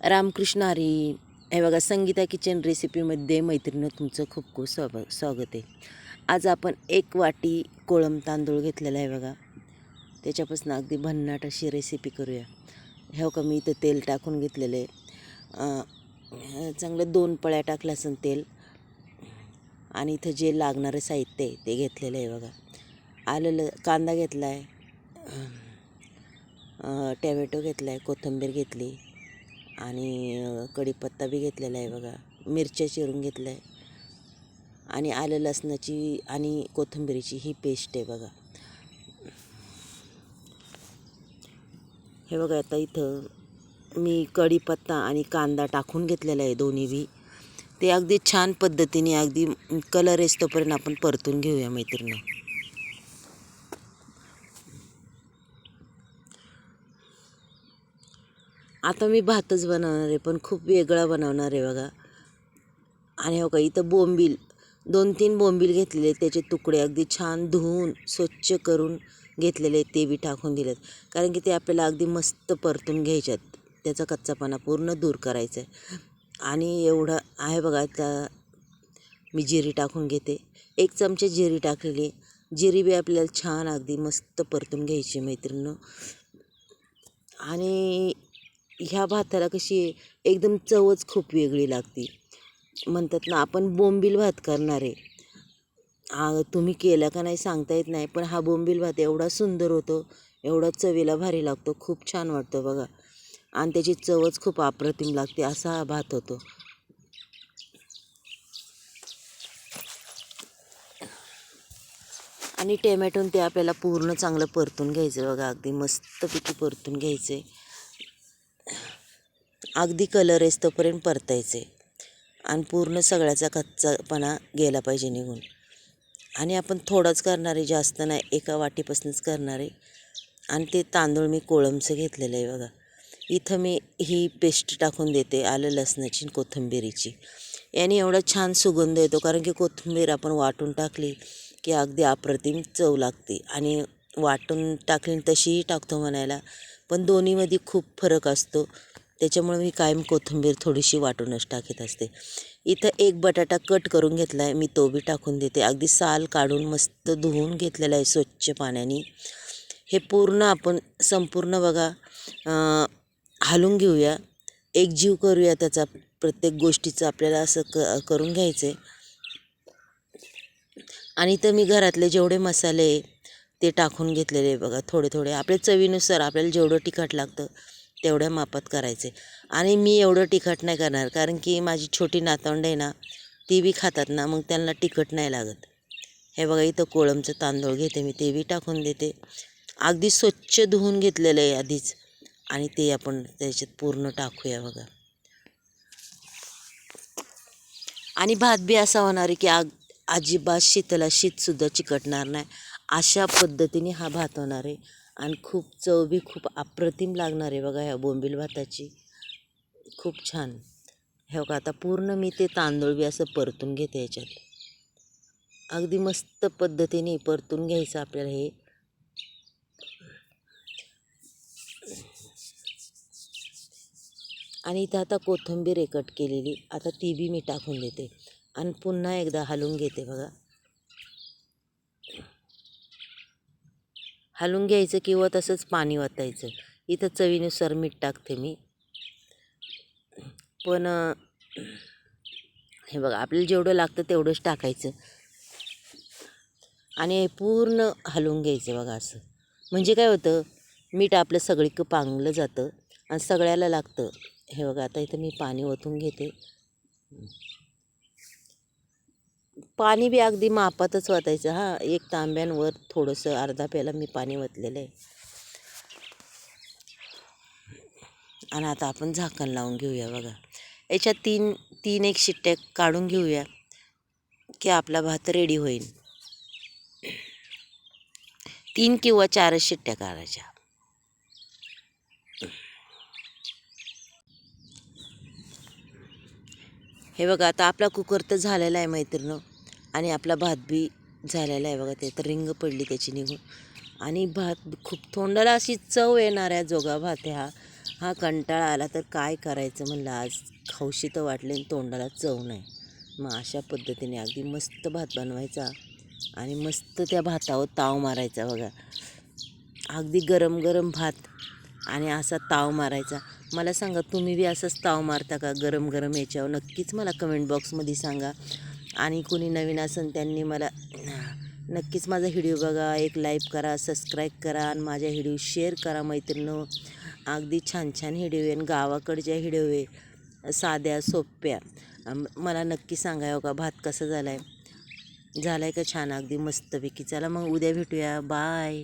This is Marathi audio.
रामकृष्ण हरी हे बघा संगीता किचन रेसिपीमध्ये मैत्रिणं तुमचं खूप खूप स्वाग स्वागत आहे. आज आपण एक वाटी कोळम तांदूळ घेतलेला आहे बघा. त्याच्यापासून अगदी भन्नाट अशी रेसिपी करूया. ह्या का मी इथं तेल टाकून घेतलेलं आहे. चांगलं दोन पळ्या टाकलं असेल तेल. आणि इथं जे लागणारं साहित्य आहे ते घेतलेलं आहे बघा. आलेलं कांदा घेतला आहे टॅमॅटो घेतला आहे कोथिंबीर घेतली. आणि कढीपत्ता बी घेतलेला आहे बघा. मिरच्या चिरून घेतल्या. आहे आणि आलं लसणाची आणि कोथिंबीरीची ही पेस्ट आहे बघा. हे बघा आता इथं मी कढीपत्ता आणि कांदा टाकून घेतलेला आहे दोन्ही बी. ते अगदी छान पद्धतीने अगदी कलर येतोपर्यंत आपण परतून घेऊया मैत्रिणी. आता मी भातच बनवणार आहे पण खूप वेगळा बनवणार आहे बघा. आणि हो का इथं बोंबील दोन तीन बोंबील घेतलेले त्याचे तुकडे अगदी छान धुवून स्वच्छ करून घेतलेले ते बी टाकून दिलेत. कारण की ते आपल्याला अगदी मस्त परतून घ्यायच्यात. त्याचा कच्चापणा पूर्ण दूर करायचा आहे. आणि एवढं आहे बघा आता मी जिरी टाकून घेते. एक चमचे जिरी टाकलेली जिरी बी आपल्याला छान अगदी मस्त परतून घ्यायची मैत्रिणी आणि ह्या भाताला कशी आहे, एकदम चवच खूप वेगळी लागते. म्हणतात ना आपण बोंबील भात करणार आहे. हा तुम्ही केला का नाही सांगता येत नाही पण हा बोंबील भात एवढा सुंदर होतो एवढा चवीला भारी लागतो खूप छान वाटतो बघा. आणि त्याची चवच खूप अप्रतिम लागते असा हा भात होतो. आणि टेमॅटोन ते आपल्याला पूर्ण चांगलं परतून घ्यायचं बघा अगदी मस्तपैकी परतून घ्यायचं आहे अगदी कलर येतोपर्यंत परतायचे. आणि पूर्ण सगळ्याचा कच्चापणा गेला पाहिजे निघून. आणि आपण थोडंच करणार आहे जास्त नाही एका वाटीपासूनच करणार. आहे आणि ते तांदूळ मी कोळमचं घेतलेलं आहे बघा. इथं मी ही पेस्ट टाकून देते आलं लसणाची आणि याने एवढा छान सुगंध येतो कारण की कोथिंबीर आपण वाटून टाकली की अगदी अप्रतिम चव लागते. आणि वाटून टाकली तशीही टाकतो म्हणायला पण दोन्हीमध्ये खूप फरक असतो. त्याच्यामुळे मी कायम कोथिंबीर थोडीशी वाटूनच टाकत असते. इथं एक बटाटा कट करून घेतला आहे मी तो बी टाकून देते. अगदी साल काढून मस्त धुवून घेतलेला आहे स्वच्छ पाण्याने. हे पूर्ण आपण संपूर्ण बघा हलून हालून घेऊया. एक जीव करूया त्याचा प्रत्येक गोष्टीचं आपल्याला असं क करून घ्यायचं आहे आणि इथं मी घरातले जेवढे मसाले ते टाकून घेतलेले आहे बघा थोडे थोडे आपल्या चवीनुसार आपल्याला जेवढं तिखट लागतं तेवढ्या मापात करायचे. आणि मी एवढं तिखट नाही करणार कारण की माझी छोटी नातवंड आहे ना ती बी खातात ना मग त्यांना तिखट नाही लागत. हे बघा इथं कोळमचं तांदूळ घेते मी ते बी टाकून देते. अगदी स्वच्छ धुवून घेतलेलं आहे आधीच. आणि ते आपण त्याच्यात पूर्ण टाकूया बघा. आणि भात बी असा होणार आहे की आग अजिबात शीतला शीतसुद्धा चिकटणार नाही. अशा पद्धतीने हा भात होणार आहे. आणि खूप चव बी खूप अप्रतिम लागणार आहे बघा ह्या बोंबील भाताची. खूप छान. हे बघा आता पूर्ण मी ते तांदूळ बी असं परतून घेते याच्यात अगदी मस्त पद्धतीने परतून घ्यायचं आपल्याला हे. आणि इथं आता कोथिंबीर आहे कट केलेली. आता ती बी मी टाकून देते. आणि पुन्हा एकदा हलवून घेते बघा. हलवून घ्यायचं किंवा तसंच पाणी ओतायचं. इथं चवीनुसार मीठ टाकते मी. पण हे बघा आपल्याला जेवढं लागतं तेवढंच टाकायचं. आणि पूर्ण हलवून घ्यायचं बघा असं. म्हणजे काय होतं मीठ आपलं सगळीकडं पांगलं जातं आणि सगळ्याला लागतं. हे बघा आता इथं मी पाणी ओतून घेते. पाणी बी अगदी मापातच वाटायचं हां एक तांब्यांवर थोडंसं अर्धा प्याला मी पाणी वतलेलं आहे. आणि आता आपण झाकण लावून घेऊया बघा. याच्यात तीन तीन एक शिट्ट्या काढून घेऊया की आपला भात रेडी होईल. तीन किंवा चारच शिट्ट्या काढायच्या. हे बघा आता आपला कुकर तर झालेला आहे मैत्रिणं. आणि आपला भात बी झालेला आहे बघा ते तर रिंग पडली त्याची निघून. आणि भात खूप तोंडाला अशी चव येणाऱ्या जोगा भात ह्या. हा हा कंटाळा आला तर काय करायचं म्हणलं आज खाऊशी तर वाटले आणि तोंडाला चव नाही. मग अशा पद्धतीने अगदी मस्त भात बनवायचा आणि मस्त त्या भातावर ताव मारायचा बघा. अगदी गरम गरम भात आणि असा ताव मारायचा. मला सांगा तुम्ही बी असंच ताव मारता का गरम गरम याच्यावर? नक्कीच मला कमेंट बॉक्समध्ये सांगा. आणि कोणी नवीन असेल त्यांनी मला नक्कीच माझा व्हिडिओ बघा एक लाईक करा सबस्क्राईब करा आणि माझ्या व्हिडिओ शेअर करा मैत्रिणं. अगदी छान छान व्हिडिओ आहे आणि गावाकडच्या व्हिडिओ आहे. साध्या सोप्या. मला नक्की सांगा हो का भात कसा झाला आहे झाला आहे का छान? अगदी मस्तपैकी. चला मग उद्या भेटूया. बाय